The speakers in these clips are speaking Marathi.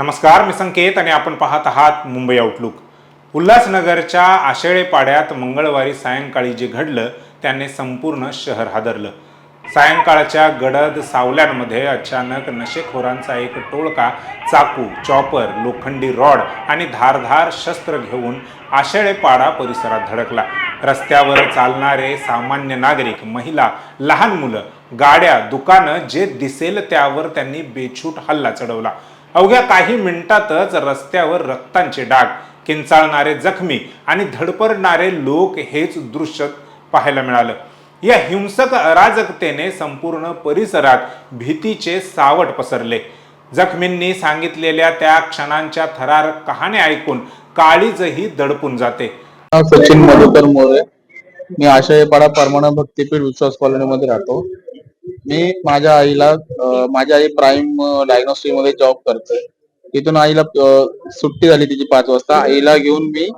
नमस्कार मी संकेत आणि आपण पाहत आहात मुंबई आउटलुक उल्हासनगरच्या आशेळे पाड्यात मंगळवारी सायंकाळी जे घडलं त्याने संपूर्ण शहर हादरलं. सायंकाळच्या गडद सावल्यांमध्ये अचानक नशेखोरांचा एक टोळका चाकू चॉपर लोखंडी रॉड आणि धारधार शस्त्र घेऊन आशेळेपाडा परिसरात धडकला. रस्त्यावर चालणारे सामान्य नागरिक महिला लहान मुलं गाड्या दुकानं जे दिसेल त्यावर त्यांनी बेछूट हल्ला चढवला. अवघ्या काही मिनिटातच रस्त्यावर रक्तांचे डाग किंचाळणारे जखमी आणि धडपडणारे लोक हेच दृश्य पाहायला मिळालं. या हिंसक अराजकतेने संपूर्ण परिसरात भीतीचे सावट पसरले. जखमींनी सांगितलेल्या त्या क्षणांच्या थरार कहाण्या ऐकून काळीजही दडपून जाते. सचिन मधुकर मोरे. मी आशयपाडा परमानंद भक्तीपीठ विश्वास कॉलनीमध्ये राहतो. मी माझ्या आईला माझी आई प्राईम डायग्नोस्टिकमध्ये जॉब करते. तिथून आईला सुट्टी झाली तिची पाच वाजता. आईला घेऊन मी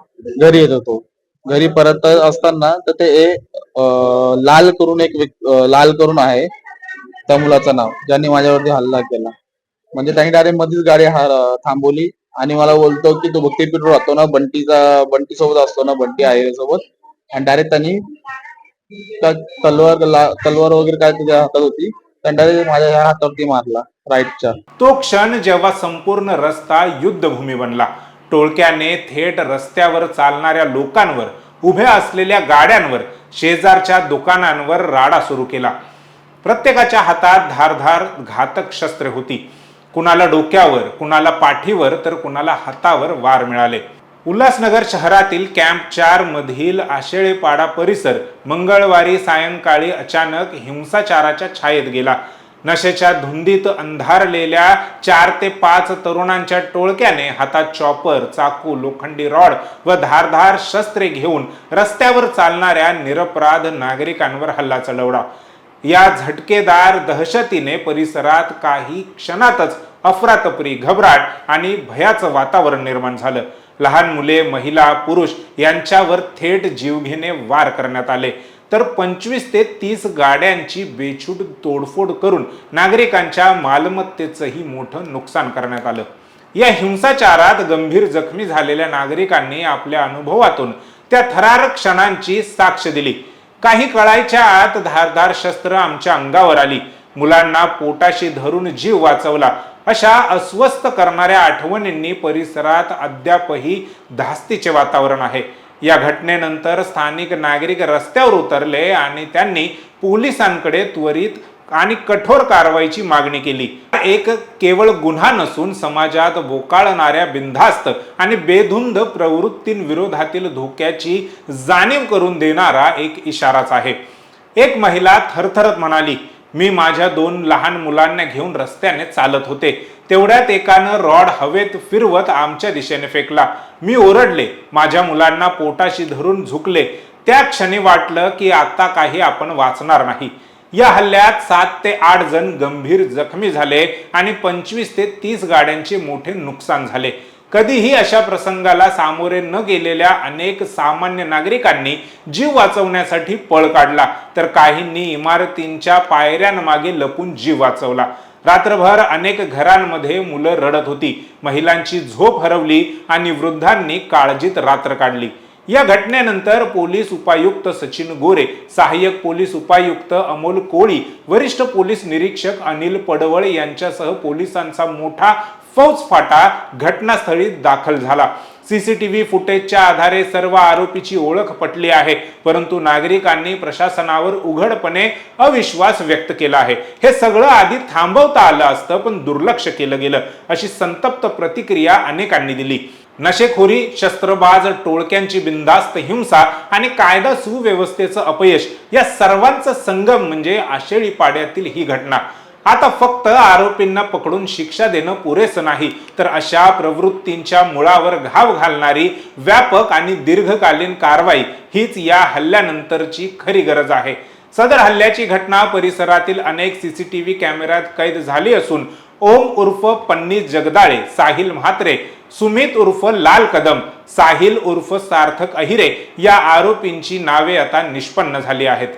घरी येत होतो. घरी परत असताना तर ते लाल करून एक लाल करून आहे त्या मुलाचं नाव ज्यांनी माझ्यावरती हल्ला केला. म्हणजे त्यांनी डायरेक्ट मध्येच गाडी हा- थांबवली आणि मला बोलतो की तू भक्तीपीठ राहतो ना बंटीचा बंटी सोबत असतो ना बंटी आहे सोबत आणि डायरेक्ट त्यांनी तलवार तलवार वगैरे काय त्याच्या हातात होती? त्यांनी माझ्या ह्या हातावरती मारला राईटच्या तो क्षण जेव्हा संपूर्ण रस्ता युद्धभूमी बनला. टोळक्याने थेट रस्त्यावर चालणाऱ्या लोकांवर उभ्या असलेल्या गाड्यांवर शेजारच्या दुकानांवर राडा सुरू केला. प्रत्येकाच्या हातात धारधार घातक शस्त्रे होती. कुणाला डोक्यावर कुणाला पाठीवर तर कुणाला हातावर वार मिळाले. उल्हासनगर शहरातील कॅम्प चार मधील आशेळेपाडा परिसर मंगळवारी सायंकाळी अचानक हिंसाचाराच्या छायेत गेला. नशेच्या धुंदीत अंधारलेल्या चार ते पाच तरुणांच्या टोळक्याने हातात चॉपर चाकू लोखंडी रॉड व धारधार शस्त्रे घेऊन रस्त्यावर चालणाऱ्या निरपराध नागरिकांवर हल्ला चढवला. या झटकेदार दहशतीने परिसरात काही क्षणातच अफरातफरी घबराट आणि भयाचं वातावरण निर्माण झालं. लहान मुले महिला पुरुष यांच्यावर थेट जीवघेणे वार करण्यात आले. तर पंचवीस ते तीस गाड्यांची बेछूट तोडफोड करून नागरिकांच्या मालमत्तेचंही मोठं नुकसान करण्यात आलं. या हिंसाचारात गंभीर जखमी झालेल्या नागरिकांनी आपल्या अनुभवातून त्या थरार क्षणांची साक्ष दिली. काही कळायच्या आत धारधार शस्त्र आमच्या अंगावर आली. मुलांना पोटाशी धरून जीव वाचवला. अशा अस्वस्थ करणाऱ्या आठवणींनी परिसरात अद्यापही धास्तीचे वातावरण आहे. या घटनेनंतर स्थानिक नागरिक रस्त्यावर उतरले आणि त्यांनी पोलिसांकडे त्वरित आणि कठोर कारवाईची मागणी केली. एक केवळ गुन्हा नसून समाजात बोकाळणाऱ्या बिनधास्त आणि बेधुंद प्रवृत्तींविरोधातील धोक्याची जाणीव करून देणारा एक इशाराच आहे. एक महिला थरथरत म्हणाली मी माझ्या दोन लहान मुलांना घेऊन रस्त्याने चालत होते. तेवढ्यात एकानं रॉड हवेत फिरवत आमच्या दिशेने फेकला. मी ओरडले. माझ्या मुलांना पोटाशी धरून झुकले. त्या क्षणी वाटलं की आता काही आपण वाचणार नाही. या हल्ल्यात सात ते आठ जण गंभीर जखमी झाले आणि पंचवीस ते तीस गाड्यांचे मोठे नुकसान झाले. कधीही अशा प्रसंगाला सामोरे न गेलेल्या अनेक सामान्य नागरिकांनी जीव वाचवण्यासाठी पळ काढला. तर काहींनी इमारतींच्या पायऱ्यांमागे लपून जीव वाचवला. रात्रभर अनेक घरांमध्ये मुलं रडत होती. महिलांची झोप हरवली आणि वृद्धांनी काळजीत रात्र काढली. या घटनेनंतर पोलीस उपायुक्त सचिन गोरे सहाय्यक पोलीस उपायुक्त अमोल कोळी वरिष्ठ पोलीस निरीक्षक अनिल पडवळ यांच्यासह पोलिसांचा मोठा फौज फाटा घटनास्थळी दाखल झाला. सीसीटीव्ही फुटेजच्या आधारे सर्व आरोपीची ओळख पटली आहे परंतु नागरिकांनी प्रशासनावर उघडपणे अविश्वास व्यक्त केला आहे. हे सगळं आधी थांबवता आलं असतं पण दुर्लक्ष केलं गेलं अशी संतप्त प्रतिक्रिया अनेकांनी दिली. नशेखोरी शस्त्रबाज टोळक्यांची बिनधास्त हिंसा आणि कायदा सुव्यवस्थेचं अपयश या सर्वांचा संगम म्हणजे आशेळी पाड्यातील ही घटना. आता फक्त आरोपींना पकडून शिक्षा देणं पुरेसं नाही तर अशा प्रवृत्तींच्या मुळावर घाव घालणारी व्यापक आणि दीर्घकालीन कारवाई हीच या हल्ल्यानंतरची खरी गरज आहे. सदर हल्ल्याची घटना परिसरातील अनेक सीसीटीव्ही कॅमेऱ्यात कैद झाली असून ओम उर्फ पन्नी जगदाळे साहिल म्हात्रे सुमित उर्फ लाल कदम साहिल उर्फ सार्थक अहिरे या आरोपींची नावे आता निष्पन्न झाली आहेत.